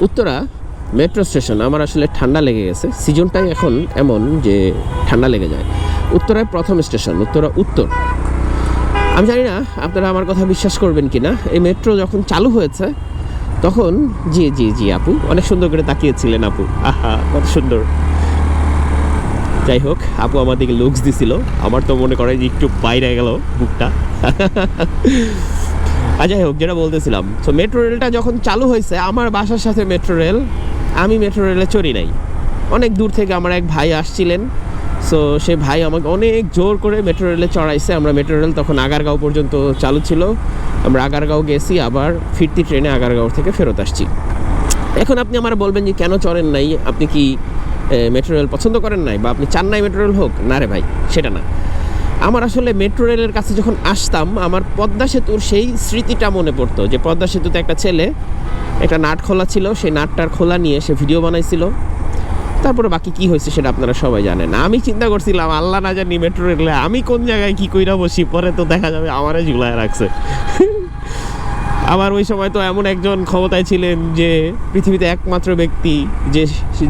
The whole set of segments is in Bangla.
উত্তরা মেট্রো স্টেশন, আমার আসলে ঠান্ডা লেগে গেছে। সিজনটাই এখন এমন যে ঠান্ডা লেগে যায়। উত্তরায় প্রথম স্টেশন, উত্তরা উত্তর। আমি জানি না, আপনারা আমার কথা বিশ্বাস করবেন কি না। এই মেট্রো যখন চালু হয়েছে, তখন জি জি জি, আপু, অনেক সুন্দর করে তাকিয়েছিলেন আপু। আহা, কত সুন্দর। যাই হোক, আপু আমার দিকে লুকস দিছিল। আমার তো মনে করে যে একটু বাইরে গেল বুকটা। আর যাই হোক, যেটা বলতেছিলাম। তো মেট্রো রেলটা যখন চালু হয়েছে, আমার বাসার সাথে মেট্রো রেল আমি মেট্রো রেলে চড়ি নাই। অনেক দূর থেকে আমার এক ভাই আসছিলেন। সো সে ভাই আমাকে অনেক জোর করে মেট্রো রেলে চড়াইছে। আমরা মেট্রো রেল তখন আগারগাঁও পর্যন্ত চালু ছিল। আমরা আগারগাঁও গেছি, আবার ফিরতি ট্রেনে আগারগাঁও থেকে ফেরত আসছি। এখন আপনি আমার বলবেন যে, কেন চড়েন নাই? আপনি কি মেট্রো রেল পছন্দ করেন নাই? বা আপনি চান নাই মেট্রো রেল হোক? না রে ভাই, সেটা না। আমার আসলে মেট্রো রেলের কাছে যখন আসতাম, আমার পদ্মা সেতুর সেই স্মৃতিটা মনে পড়তো যে পদ্মা সেতুতে একটা ছেলে, একটা নাট খোলা ছিল, সেই নাটটার খোলা নিয়ে সে ভিডিও বানাইছিল। তারপরে বাকি কি হয়েছে সেটা আপনারা সবাই জানেন। আমি চিন্তা করছিলাম, আল্লাহ না জানি মেট্রো রেলে আমি কোন জায়গায় কি কইরা বসি, পরে তো দেখা যাবে আমারে ঝুলায় রাখছে। আবার ওই সময় তো এমন একজন ক্ষমতায় ছিলেন যে পৃথিবীতে একমাত্র ব্যক্তি, যে,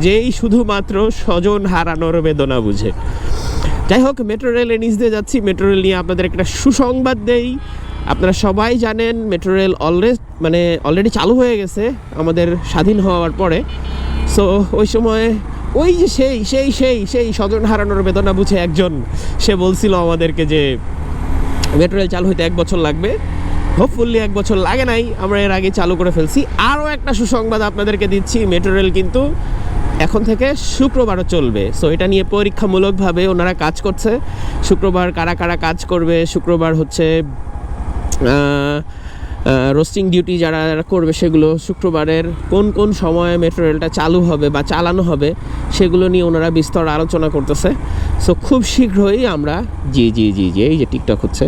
যেই শুধুমাত্র স্বজন হারানোর বেদনা বুঝে। যাই হোক মেট্রো রেলের নিচ দিয়ে যাচ্ছি। মেট্রো রেল নিয়ে আপনাদের একটা সুসংবাদ দেই। আপনারা সবাই জানেন মেট্রো রেল অলরেড মানে অলরেডি চালু হয়ে গেছে আমাদের স্বাধীন হওয়ার পরে। সো ওই সময় ওই যে সেই সেই সেই সেই স্বজন হারানোর বেদনা বুঝে একজন, সে বলছিল আমাদেরকে যে মেট্রো রেল চালু হইতে এক বছর লাগবে। হোপফুলি এক বছর লাগে নাই, আমরা এর আগে চালু করে ফেলছি। আরও একটা সুসংবাদ আপনাদেরকে দিচ্ছি মেট্রো রেল কিন্তু এখন থেকে শুক্রবারও চলবে সো এটা নিয়ে পরীক্ষামূলকভাবে ওনারা কাজ করছে শুক্রবার কারা কারা কাজ করবে শুক্রবার হচ্ছে রোস্টিং ডিউটি যারা করবে সেগুলো শুক্রবারের কোন কোন সময়ে মেট্রো রেলটা চালু হবে বা চালানো হবে সেগুলো নিয়ে ওনারা বিস্তর আলোচনা করতেছে সো খুব শীঘ্রই আমরা জি জি জি জি এই যে টিকটক হচ্ছে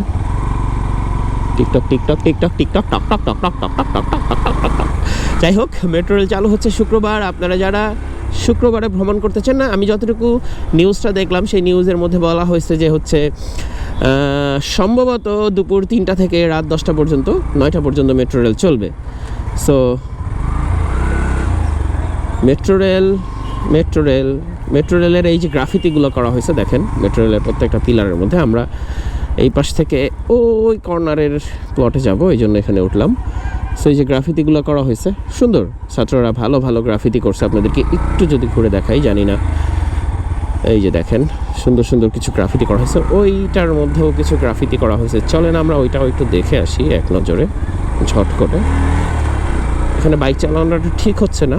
টিকটক টিকটক টিকটক টিকটক টক টক টক টক টক টক টক টক টক টক টক টক যাই হোক মেট্রো রেল চালু হচ্ছে শুক্রবার আপনারা যারা শুক্রবারে ভ্রমণ করতে চান না, আমি যতটুকু নিউজটা দেখলাম, সেই নিউজের মধ্যে বলা হয়েছে যে হচ্ছে সম্ভবত দুপুর তিনটা থেকে রাত দশটা পর্যন্ত, নয়টা পর্যন্ত মেট্রো রেল চলবে। So metro rail metro rail, metro রেলের এই যে গ্রাফিতিগুলো করা হয়েছে, দেখেন, মেট্রো রেলের প্রত্যেকটা পিলারের মধ্যে আমরা এই পাশ থেকে ওই কর্নারের প্লটে যাব, এই জন্য এখানে উঠলাম। সো এই যে গ্রাফিতিগুলো করা হয়েছে, সুন্দর। ছাত্ররা ভালো ভালো গ্রাফিতি করছে আপনাদেরকে। একটু যদি ঘুরে দেখাই, জানি না। এই যে দেখেন, সুন্দর সুন্দর কিছু গ্রাফিতি করা হয়েছে। ওইটার মধ্যেও কিছু গ্রাফিতি করা হয়েছে। চলেন আমরা ওইটাও একটু দেখে আসি, এক নজরে, ঝট করে। এখানে বাইক চালানোটা ঠিক হচ্ছে না।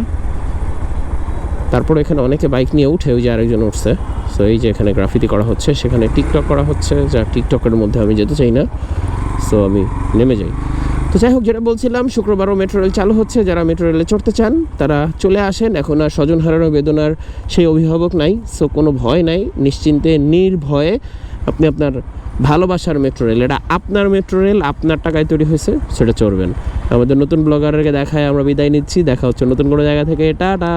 তারপরে এখানে অনেকে বাইক নিয়ে উঠে, ওই যে আরেকজন উঠছে। সো এই যে এখানে গ্রাফিতি করা হচ্ছে, সেখানে টিকটক করা হচ্ছে। যা টিকটকের মধ্যে আমি যেতে চাই না। সো আমি নেমে যাই। তো যাই হোক, যেটা বলছিলাম শুক্রবারও মেট্রো রেল চালু হচ্ছে। যারা মেট্রো রেলে চড়তে চান, তারা চলে আসেন। এখন আর স্বজন হারানো বেদনার সেই অভিভাবক নাই সো কোনো ভয় নাই। নিশ্চিন্তে, নির্ভয়ে আপনি আপনার ভালোবাসার মেট্রো রেল, এটা আপনার মেট্রো রেল, আপনার টাকায় তৈরি হয়েছে, সেটা চড়বেন। আমাদের নতুন ব্লগারকে দেখায় আমরা বিদায় নিচ্ছি। দেখা হচ্ছে নতুন কোনো জায়গা থেকে। টাটা!